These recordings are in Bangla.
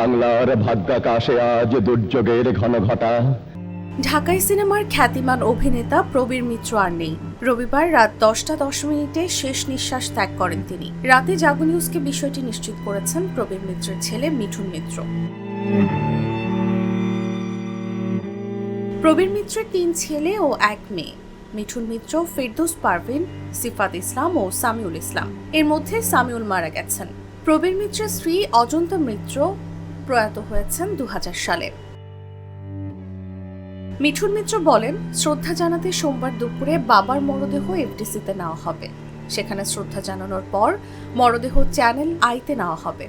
বাংলার ভাগ্যাকাশে আজ দুর্যোগের ঘন ঘটা ঢাকাই সিনেমার খ্যাতিমান অভিনেতা প্রবীর মিত্র আর নেই। রবিবার রাত দশটা দশ মিনিটে শেষ নিঃশ্বাস ত্যাগ করেন তিনি। রাতে জাগো নিউজকে বিষয়টি নিশ্চিত করেছেন প্রবীর মিত্রের ছেলে মিঠুন মিত্র। প্রবীর মিত্রের তিন ছেলে ও এক মেয়ে। মিঠুন মিত্র, ফেরদৌস পারভিন, সিফাত ইসলাম ও সামিউল ইসলাম। এর মধ্যে সামিউল মারা গেছেন। প্রবীর মিত্রের স্ত্রী অজন্তা মিত্র প্রয়াত হয়েছেন দু হাজার সালে। মিঠুন মিত্র বলেন, শ্রদ্ধা জানাতে সোমবার দুপুরে বাবার মরদেহ এফডিসিতে নেওয়া হবে। সেখানে শ্রদ্ধা জানানোর পর মরদেহ চ্যানেল আইতে নেওয়া হবে।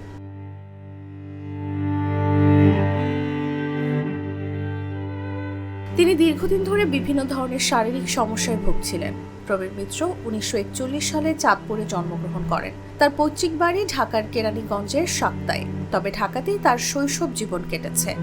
তিনি দীর্ঘদিন ধরে বিভিন্ন ধরনের শারীরিক সমস্যায় ভুগছিলেন। প্রবীর মিত্র উনিশশো একচল্লিশ সালে চাঁদপুরে জন্মগ্রহণ করেন। তার পৈতৃক বাড়ি ঢাকার কেরানীগঞ্জের সাক্তায়। তবে ঢাকাতেই তার শৈশব জীবন কেটেছে।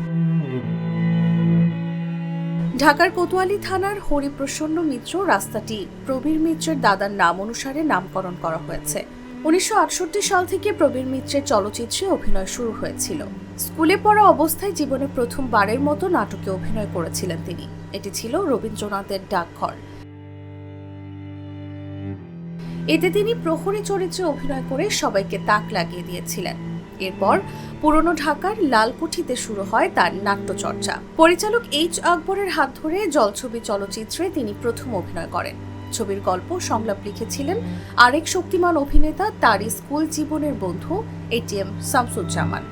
ঢাকার কোতোয়ালি থানার হরিপ্রসন্ন মিত্র রাস্তাটি প্রবীর মিত্রের দাদার নাম অনুসারে নামকরণ করা হয়েছে। উনিশশো সাল থেকে প্রবীর মিত্রের চলচ্চিত্রে অভিনয় শুরু হয়েছিল। স্কুলে পড়া অবস্থায় জীবনে প্রথমবারের মতো নাটকে অভিনয় করেছিলেন তিনি। এটি ছিল রবীন্দ্রনাথের ডাকঘর। এতে তিনি প্রহরী চরিত্রে অভিনয় করে সবাইকে তাক লাগিয়ে দিয়েছিলেন। এরপর পুরনো ঢাকার লালকুঠিতে শুরু হয় তার নাট্যচর্চা। পরিচালক এইচ আকবরের হাত ধরে জলছবি চলচ্চিত্রে তিনি প্রথম অভিনয় করেন। ছবির গল্প সংলাপ লিখেছিলেন আরেক শক্তিমান অভিনেতা তারই স্কুল জীবনের বন্ধু এটিএম শামসুজ্জামান।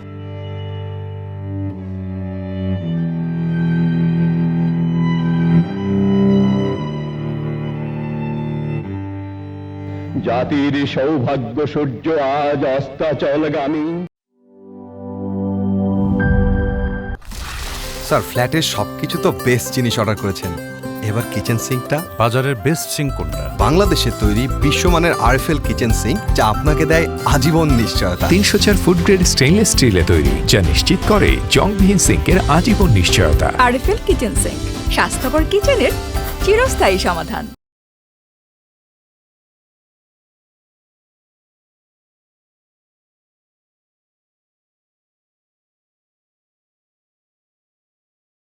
জাতির সৌভাগ্য সূর্য আজ অস্তাচলগামী। স্যার ফ্ল্যাটের সবকিছু তো বেস্ট জিনিস অর্ডার করেছেন। এবার কিচেন সিঙ্কটা বাজারের বেস্ট সিঙ্ক কোনটা? বাংলাদেশে তৈরি বিশ্বমানের আরএফএল কিচেন সিঙ্ক যা আপনাকে দেয় আজীবন নিশ্চয়তা। তিনশো চার ফুড গ্রেড স্টেইনলেস স্টিলে তৈরি যা নিশ্চিত করে জংবিহীন সিঙ্কের আজীবন নিশ্চয়তা। আরএফএল কিচেন সিঙ্ক স্বাস্থ্যকর কিচেনের চিরস্থায়ী সমাধান।